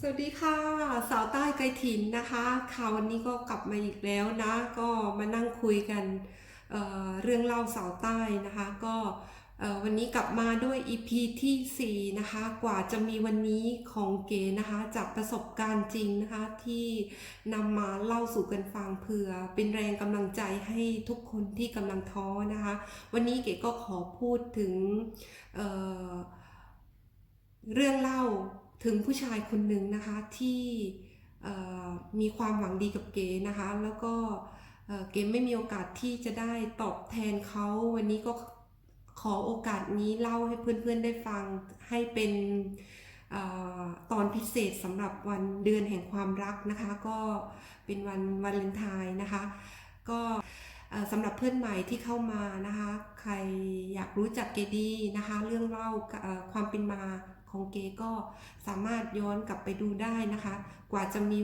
สวัสดีค่ะ สาวใต้ไกถิ่นนะคะค่ะวันนี้ก็กลับมาอีกแล้วนะ ก็มานั่งคุยกันเเรื่องเล่าสาวใต้นะคะ ก็วันนี้กลับมาด้วย EP ที่ 4 นะคะ กว่าจะมีวันนี้ของเก๋นะคะ จากประสบการณ์จริงนะคะ ที่นำมาเล่าสู่กันฟังเผื่อ เป็นแรงกำลังใจให้ทุกคนที่กำลังท้อนะคะ วันนี้เก๋ก็ขอพูดถึงเเรื่องเล่า ถึงผู้ชายคนหนึ่งนะคะที่มีความหวังดีกับเก๋นะคะ แล้วก็เก๋ไม่มีโอกาสที่จะได้ตอบแทนเขาวันนี้ก็ขอโอกาสนี้เล่าให้เพื่อนๆได้ฟังให้เป็นอตอนพิเศษสำหรับวันเดือนแห่งความรักนะคะ ก็เป็นวันวันเลนไทน์นะคะ ก็สำหรับเพื่อนใหม่ที่เข้ามานะคะ ใครอยากรู้จักเกดีนะคะ เรื่องเล่าความเป็นมา ของเกก็สามารถย้อนกลับไปดูได้นะคะ กว่าจะมี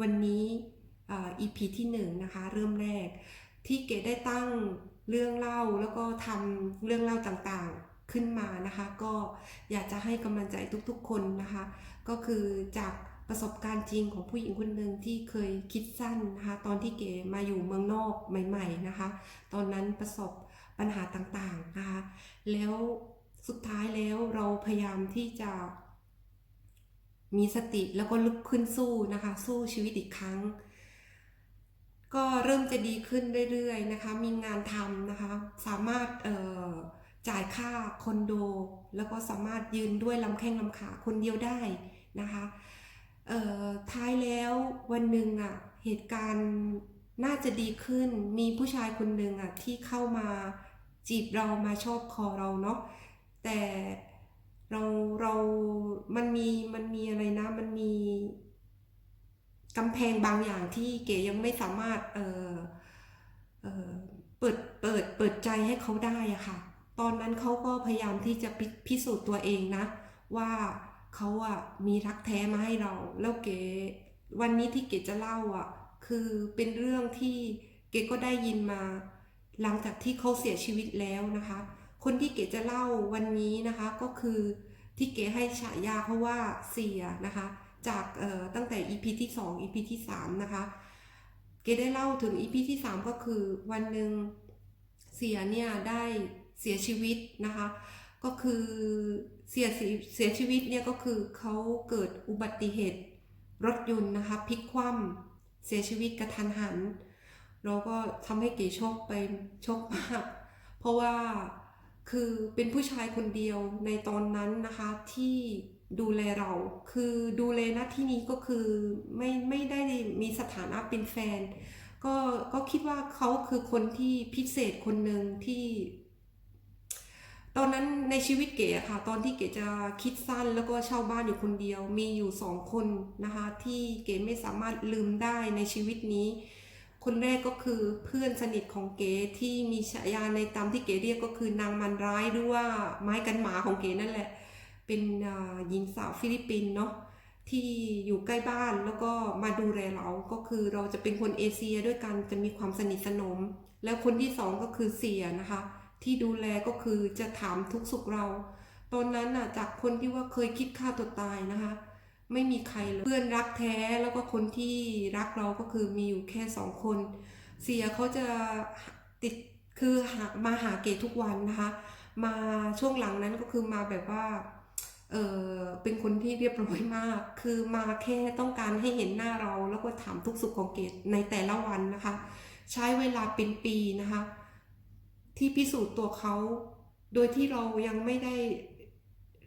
วันนี้อ่อ EP ที่หนึ่งนะคะเริ่มแรก ที่เกได้ตั้งเรื่องเล่าแล้วก็ทำเรื่องเล่าต่างๆขึ้นมานะคะ ก็อยากจะให้กำลังใจทุกๆคนนะคะ ก็คือจากประสบการณ์จริงของผู้หญิงคนหนึ่งที่เคยคิดสั้นนะคะ ตอนที่เก๋มาอยู่เมืองนอกใหม่ ๆนะคะ ตอนนั้นประสบปัญหาต่างๆนะคะ แล้ว สุดท้ายแล้วเราพยายามที่จะมีสติแล้วก็ลุกขึ้นสู้นะคะ สู้ชีวิตอีกครั้ง ก็เริ่มจะดีขึ้นเรื่อยๆนะคะ มีงานทำนะคะ สามารถจ่ายค่าคอนโด แล้วก็สามารถยืนด้วยลำแข้งลำขาคนเดียวได้นะคะท้ายแล้ววันหนึ่งอะเหตุการณ์น่าจะดีขึ้นมีผู้ชายคนหนึ่งอะที่เข้ามาจีบเรามาชอบคอเราเนาะ แต่เราเรามันมีมันมีอะไรนะ มันมีกำแพงบางอย่างที่เก๋ยังไม่สามารถเออเออเปิดเปิดเปิดใจให้เขาได้อะค่ะ ตอนนั้นเขาก็พยายามที่จะพิพสูจน์ตัวเองนะ ว่าเขาอะมีรักแท้มาให้เรา แล้วเก๋วันนี้ที่เก๋จะเล่าอะคือเป็นเรื่องที่เก๋ก็ได้ยินมา หลังจากที่เขาเสียชีวิตแล้วนะคะ คนที่เก๋จะเล่าวันนี้นะคะก็คือที่เก๋ให้ฉายาเขาะว่าเสียนะคะ จากตั้งแต่ EP ที่ 2 EP ที่ 3 นะคะ เก๋ได้เล่าถึง EP ที่ 3 ก็คือวันหนึ่งเสียเนี่ยได้เสียชีวิตนะคะ ก็คือเสียเสียชีวิตเนี่ยก็คือเขาเกิดอุบัติเหตุรถยนต์นะคะพลิกคว่ำเสียชีวิตกระทันหันเราก็ทำให้เก๋ชกไปชกมาก เพราะว่า คือเป็นผู้ชายคนเดียวในตอนนั้นนะคะที่ดูแลเรา คือดูแลหน้าที่นี้ก็คือไม่ไม่ได้มีสถานะเป็นแฟน ก็ก็คิดว่าเขาคือคนที่พิเศษคนหนึ่งที่ ตอนนั้นในชีวิตเก๋ค่ะ ตอนที่เก๋จะคิดสั้นแล้วก็เช่าบ้านอยู่คนเดียว มีอยู่สองคนนะคะ ที่เก๋ไม่สามารถลืมได้ในชีวิตนี้ คนแรกก็คือเพื่อนสนิทของเก๋ที่มีฉายาในตามที่เก๋เรียกก็คือนางมันร้ายหรือว่าไม้กันหมาของเก๋นั่นแหละ เป็นหญิงสาวฟิลิปปินส์เนาะที่อยู่ใกล้บ้านแล้วก็มาดูแลเราก็คือเราจะเป็นคนเอเชียด้วยกันจะมีความสนิทสนม แล้วคนที่สองก็คือเสียนะคะ ที่ดูแลก็คือจะถามทุกสุขเรา ตอนนั้นน่ะจากคนที่ว่าเคยคิดฆ่าตัวตายนะคะ ไม่มีใครเลยเพื่อนรักแท้แล้วก็คนที่รักเราก็คือมีอยู่แค่สองคน เสียเขาจะติดคือหามาหาเกดทุกวันนะคะ มาช่วงหลังนั้นก็คือมาแบบว่าเออเป็นคนที่เรียบร้อยมาก คือมาแค่ต้องการให้เห็นหน้าเราแล้วก็ถามทุกสุขของเกดในแต่ละวันนะคะ ใช้เวลาเป็นปีนะคะ ที่พิสูจน์ตัวเขา โดยที่เรายังไม่ได้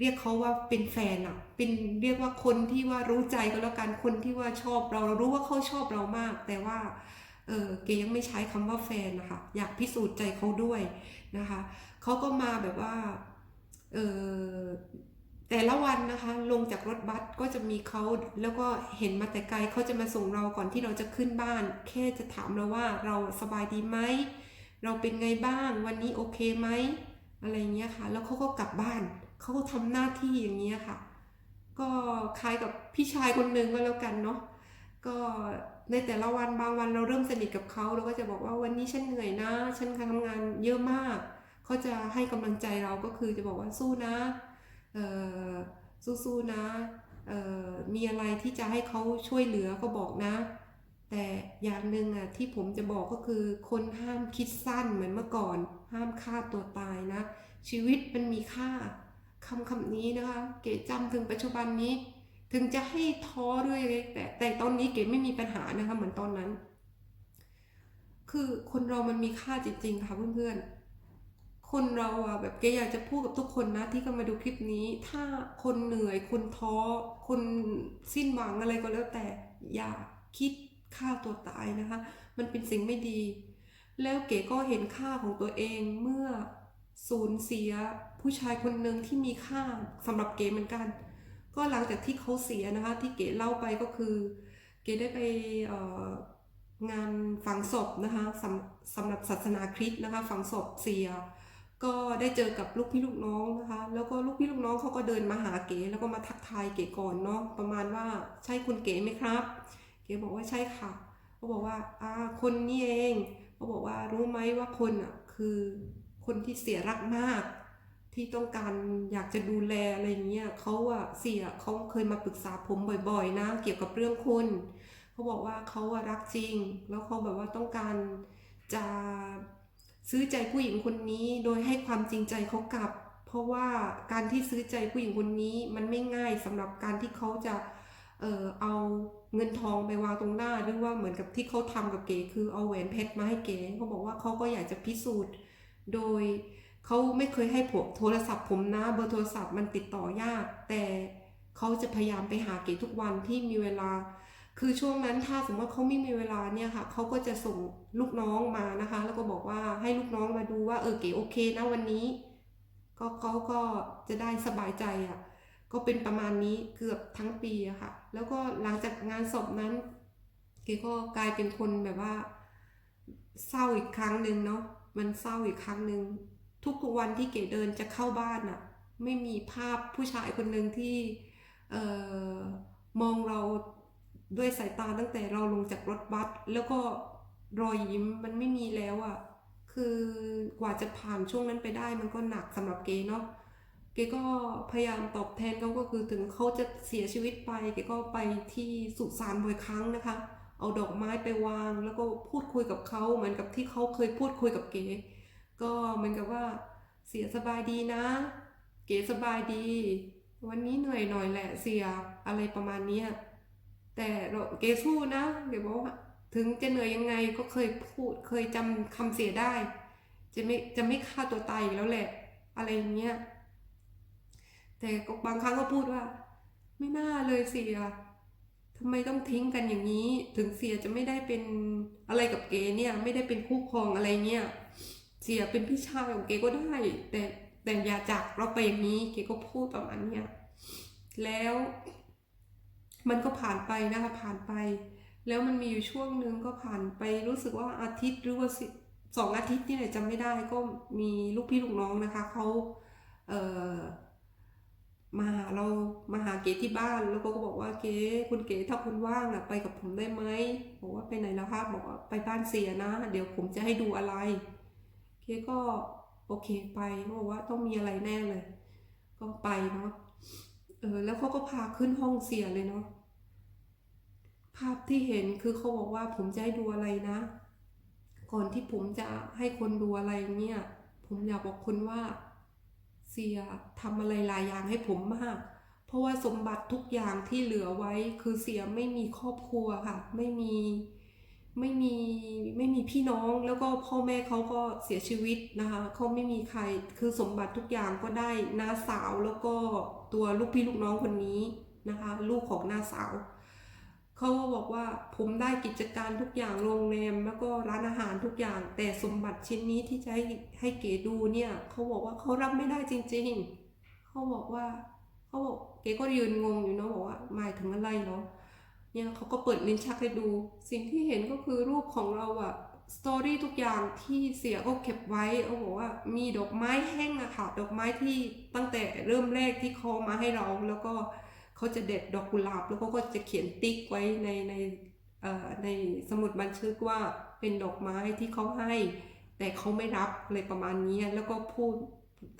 เรียกเขาว่าเป็นแฟนอะเป็นเรียกว่าคนที่ว่ารู้ใจก็แล้วกันคนที่ว่าชอบเราเรารู้ว่าเขาชอบเรามาก แต่ว่าเออเกยังไม่ใช้คำว่าแฟนนะคะอยากพิสูจน์ใจเขาด้วยนะคะเขาก็มาแบบว่าเออแต่ละวันนะคะลงจากรถบัสก็จะมีเขาแล้วก็เห็นมาแต่ไกลเขาจะมาส่งเราก่อนที่เราจะขึ้นบ้าน แค่จะถามเราว่าเราสบายดีไหมเราเป็นไงบ้าง วันนี้โอเคไหมอะไรเงี้ยค่ะ แล้วเขาก็กลับบ้าน เขาทำหน้าที่อย่างเงี้ค่ะ ก็คล้ายกับพี่ชายคนหนึ่งก็แล้วกันเนาะก็ในแต่ละวันบางวันเราเริ่มสนิทกับเขาเราก็จะบอกว่าวันนี้ฉันเหนื่อยนะ ฉันทำงานเยอะมาก เขาจะให้กำลังใจเราก็คือจะบอกว่าสู้นะเออสู้ๆนะเออมีอะไรที่จะให้เขาช่วยเหลือก็บอกนะ แต่อย่างหนึ่งอะที่ผมจะบอกก็คือ คนห้ามคิดสั้นเหมือนเมื่อก่อน ห้ามฆ่าตัวตายนะ ชีวิตมันมีค่า คำคำนี้นะคะ เก๋จำถึงปัจจุบันนี้ ถึงจะให้ท้อด้วยแต่แต่ตอนนี้เก๋ไม่มีปัญหานะคะเหมือนตอนนั้น คือคนเรามันมีค่าจริงๆค่ะเพื่อนๆ คนเราอะแบบเก๋อยากจะพูดกับทุกคนนะที่เข้ามาดูคลิปนี้ ถ้าคนเหนื่อยคนท้อ คนสิ้นหวังอะไรก็แล้วแต่อย่าคิดฆ่าตัวตายนะคะ มันเป็นสิ่งไม่ดี แล้วเก๋ก็เห็นค่าของตัวเองเมื่อ สูญเสียผู้ชายคนหนึ่งที่มีค่าสำหรับเก๋เหมือนกัน ก็หลังจากที่เขาเสียนะคะ ที่เก๋เล่าไปก็คือ เก๋ได้ไปงานฝังศพนะคะสำสำหรับศาสนาคริสต์นะคะฝังศพเสีย ก็ได้เจอกับลูกพี่ลูกน้องนะคะ แล้วก็ลูกพี่ลูกน้องเขาก็เดินมาหาเก๋แล้วก็มาทักทายเก๋ก่อนเนาะประมาณว่าใช่คุณเก๋ไหมครับ เก๋บอกว่าใช่ค่ะเขาบอกว่าอ่าคนนี้เองเขาบอกว่ารู้ไหมว่าคนอะคือ คนที่เสียรักมาก ที่ต้องการอยากจะดูแลอะไรเงี้ยเขาอะเสียเขาเคยมาปรึกษาผมบ่อยๆ นะ เกี่ยวกับเรื่องคุณเขาบอกว่าเขาอะรักจริง แล้วเขาแบบว่าต้องการจะซื้อใจผู้หญิงคนนี้โดยให้ความจริงใจเขากลับ เพราะว่าการที่ซื้อใจผู้หญิงคนนี้มันไม่ง่ายสำหรับการที่เขาจะเออเอาเงินทองไปวางตรงหน้าหรือว่าเหมือนกับที่เขาทำกับเก๋คือเอาแหวนเพชรมาให้เก๋เขาบอกว่าเขาก็อยากจะพิสูจน์ โดยเขาไม่เคยให้ผมโทรศัพท์ผมนะ เบอร์โทรศัพท์มันติดต่อยาก แต่เขาจะพยายามไปหาเก๋ทุกวันที่มีเวลา คือช่วงนั้นถ้าสมมติว่าเขาไม่มีเวลาเนี่ยค่ะเขาก็จะส่งลูกน้องมานะคะ แล้วก็บอกว่าให้ลูกน้องมาดูว่าเออเก๋โอเคนะวันนี้ ก็เขาก็จะได้สบายใจอะ่ะก็เป็นประมาณนี้เกือบทั้งปีอะค่ะ แล้วก็หลังจากงานศพนั้น เก๋ก็กลายเป็นคนแบบว่า เศร้าอีกครั้งหนึ่งเนาะ มันเศร้าอีกครั้งหนึ่งทุกวันที่เก๋เดินจะเข้าบ้านอะไม่มีภาพผู้ชายคนหนึ่งที่เอ่อมองเราด้วยสายตาตั้งแต่เราลงจากรถบัสแล้วก็รอยยิ้มมันไม่มีแล้วอะคือกว่าจะผ่านช่วงนั้นไปได้มันก็หนักสำหรับเก๋เนาะเก๋ก็พยายามตอบแทนเขาก็คือถึงเขาจะเสียชีวิตไปเก๋ก็ไปที่สุสานบ่อยครั้งนะคะ เอาดอกไม้ไปวาง แล้วก็พูดคุยกับเขาเหมือนกับที่เขาเคยพูดคุยกับเก๋ ก็เหมือนกับว่าเสียสบายดีนะ เก๋สบายดี วันนี้เหนื่อยหน่อยแหละเสียอะไรประมาณเนี้ยแต่เราเก๋สู้นะเดี๋ยวบอกว่าถึงจะเหนื่อยยังไงก็เคยพูดเคยจำคำเสียได้ จะไม่จะไม่ฆ่าตัวตายแล้วแหละ อะไรอย่างเงี้ยแต่ก็บางครั้งก็พูดว่า ไม่น่าเลยเสีย ทำไมต้องทิ้งกันอย่างนี้ ถึงเสียจะไม่ได้เป็นอะไรกับเก๋เนี่ย ไม่ได้เป็นคู่ครองอะไรเนี่ย เสียเป็นพี่ชายของเก๋ก็ได้ แต่แต่อย่าจากเราไปอย่างนี้ เก๋ก็พูดประมาณเนี้ยแล้วมันก็ผ่านไปนะคะผ่านไป แล้วมันมีอยู่ช่วงหนึ่งก็ผ่านไปรู้สึกว่าอาทิตย์หรือว่าสองอาทิตย์นี่แหละจำไม่ได้ก็มีลูกพี่ลูกน้องนะคะเขาเออ มาหาเรามาหาเก๋ที่บ้านแล้วก็ก็บอกว่าเก๋คุณเก๋ถ้าคุณว่างอะไปกับผมได้ไหมบอกว่าไปไหนแล้วครับบอกว่าไปบ้านเสียนะ เดี๋ยวผมจะให้ดูอะไร เก๋ก็โอเคไปเขาบอกว่าต้องมีอะไรแน่เลย ก็ไปเนาะเออแล้วเขาก็พาขึ้นห้องเสียเลยเนาะภาพที่เห็นคือเขาบอกว่าผมจะให้ดูอะไรนะ ก่อนที่ผมจะให้คนดูอะไรเนี่ย ผมอยากบอกคุณว่า เสียทำอะไรหลายอย่างให้ผมมาก เพราะว่าสมบัติทุกอย่างที่เหลือไว้คือเสียไม่มีครอบครัวค่ะ ไม่มีไม่มีไม่มีพี่น้องแล้วก็พ่อแม่เขาก็เสียชีวิตนะคะเขาไม่มีใครคือสมบัติทุกอย่างก็ได้น้าสาวแล้วก็ตัวลูกพี่ลูกน้องคนนี้นะคะ ลูกของน้าสาว เขาก็บอกว่าผมได้กิจการทุกอย่างโรงแรมแล้วก็ร้านอาหารทุกอย่าง แต่สมบัติชิ้นนี้ที่จะให้ให้เก๋ดูเนี่ยเขาบอกว่าเขารับไม่ได้จริง ๆเขาบอกว่าเขาบอกเก๋ก็ยืนงงอยู่เนาะบอกว่าหมายถึงอะไรเนาะเนี่ยเขาก็เปิดลิ้นชักให้ดู สิ่งที่เห็นก็คือรูปของเราอะสตอรี่ทุกอย่างที่เสียก็เก็บไว้เขาบอกว่ามีดอกไม้แห้งอะค่ะดอกไม้ที่ตั้งแต่เริ่มแรกที่เขามาให้เราแล้วก็ เขาจะเด็ดดอกกุหลาบแล้วเขาก็จะเขียนติ๊กไว้ในในในสมุดบันทึกว่าเป็นดอกไม้ที่เขาให้ แต่เขาไม่รับอะไรประมาณนี้แล้วก็พูด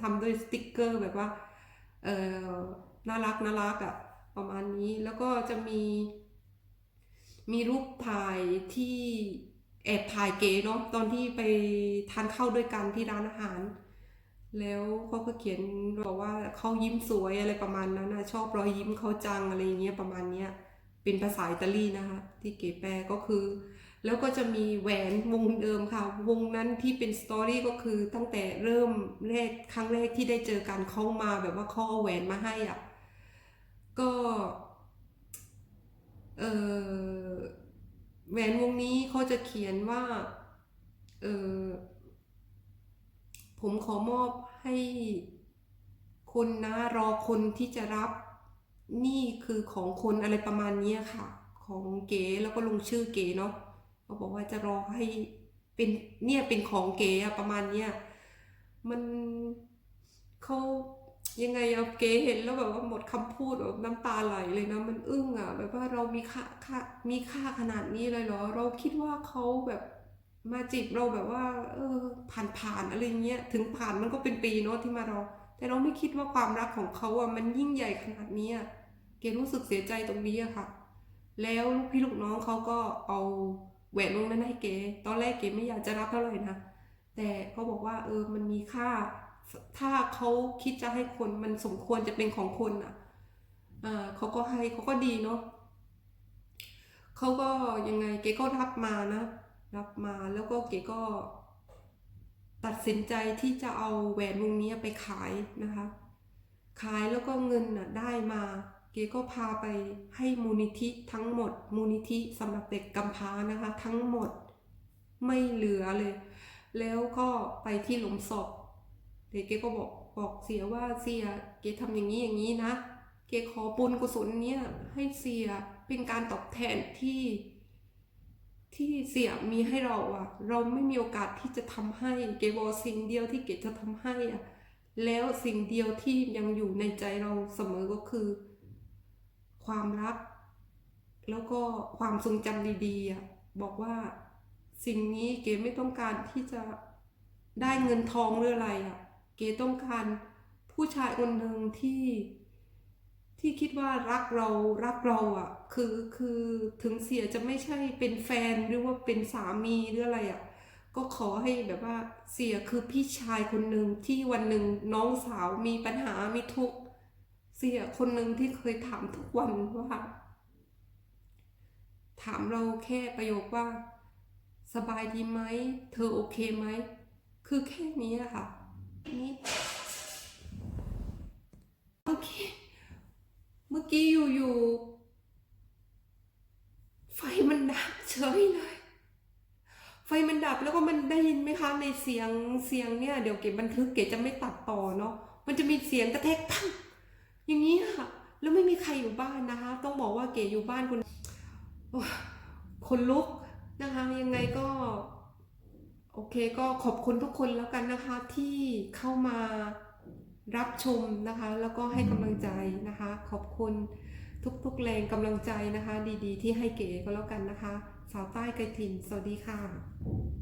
ทำด้วยสติกเกอร์แบบว่าเออน่ารักน่ารักอะ่ะประมาณนี้แล้วก็จะมีมีรูปถ่ายที่แอบถ่ายเก๋เนาะตอนที่ไปทานข้าวด้วยกันที่ร้านอาหาร แล้วเขาก็เขียนบอกว่าเขายิ้มสวยอะไรประมาณนั้นนะชอบรอยยิ้มเขาจังอะไรอย่างเงี้ยประมาณเนี้ยเป็นภาษาอิตาลีนะคะ ที่เก๋แปลก็คือ แล้วก็จะมีแหวนวงเดิมค่ะ วงนั้นที่เป็นสตอรี่ก็คือตั้งแต่เริ่มแรกครั้งแรกที่ได้เจอกันเขามาแบบว่าเขาเอาแหวนมาให้อะก็เออแหวนวงนี้เขาจะเขียนว่าเออ ผมขอมอบให้คุณนะรอคนที่จะรับนี่คือของคนอะไรประมาณนี้ค่ะ ของเก๋แล้วก็ลงชื่อเก๋เนาะเขาบอกว่าจะรอให้เป็นเนี่ยเป็นของเก๋อะประมาณเนี้ยมันเขายังไงเอะเก๋เห็นแล้วแบบว่าหมดคำพูดแบบน้ำตาไหลเลยนะมันอึ้งอะแบบว่าเรามีค่าค่ามีค่าขนาดนี้เลยเหรอ เราคิดว่าเขาแบบ มาจีบเราแบบว่า เออ ผ่านผ่านอะไรเงี้ยถึงผ่านมันก็เป็นปีเนาะที่มารอแต่เราไม่คิดว่าความรักของเขาอะมันยิ่งใหญ่ขนาดนี้เก๋รู้สึกเสียใจตรงนี้อะค่ะ แล้วลูกพี่ลูกน้องเขาก็เอาแหวนวงนั้นให้เก๋ตอนแรกเก๋ไม่อยากจะรับเท่าไหร่นะแต่เขาบอกว่า เออมันมีค่า ถ้าเขาคิดจะให้คนมันสมควรจะเป็นของคนอะอ่าเขาก็ให้เขาก็ดีเนาะเขาก็ยังไงเก๋ก็รับมานะ รับมาแล้วก็เก๋ก็ตัดสินใจที่จะเอาแหวนวงนี้ไปขายนะคะ ขายแล้วก็เงินน่ะได้มา เก๋ก็พาไปให้มูลนิธิทั้งหมด มูลนิธิสำหรับเด็กกำพร้านะคะ ทั้งหมดไม่เหลือเลย แล้วก็ไปที่หลุมศพเด็กเก๋ก็บอกบอกเสียว่าเสียเก๋ทำอย่างนี้อย่างนี้นะ เก๋ขอบุญกุศลเนี้ยให้เสียเป็นการตอบแทนที่ ที่เสียมีให้เราอะเราไม่มีโอกาสที่จะทำให้เก๋บอกสิ่งเดียวที่เก๋จะทำให้อะแล้วสิ่งเดียวที่ยังอยู่ในใจเราเสมอก็คือ ความรัก แล้วก็ความทรงจำดีๆอะบอกว่าสิ่งนี้เก๋ไม่ต้องการที่จะได้เงินทองหรืออะไรอะเก๋ต้องการผู้ชายคนหนึ่งที่ ที่คิดว่ารักเรารักเราอะ คือคือถึงเสียจะไม่ใช่เป็นแฟนหรือว่าเป็นสามีหรืออะไรอะ ก็ขอให้แบบว่าเสียคือพี่ชายคนหนึ่งที่วันหนึ่งน้องสาวมีปัญหามีทุกข์เสียคนหนึ่งที่เคยถามทุกวันว่าถามเราแค่ประโยคว่า สบายดีไหม เธอโอเคไหม คือแค่นี้อะค่ะนี่เมื่อกี้ เมื่ อกี้อยู่ๆไฟมันดับเฉยเลย ไฟมันดับแล้วก็มันได้ยินไหมคะในเสียงเสียงเนี่ยเดี๋ยวเก็บบันทึกเก็บจะไม่ตัดต่อเนาะมันจะมีเสียงกระแทกปังอย่างนี้ค่ะ แล้วไม่มีใครอยู่บ้านนะคะ ต้องบอกว่าเก๋อยู่บ้านคนคนลุกนะคะ ยังไงก็ โอเคก็ขอบคุณทุกคนแล้วกันนะคะที่เข้ามา รับชมนะคะ แล้วก็ให้กำลังใจนะคะ ขอบคุณทุกๆแรงกำลังใจนะคะ ดีๆ ที่ให้เก๋ก็แล้วกันนะคะ สาวใต้ไกลถิ่นสวัสดีค่ะ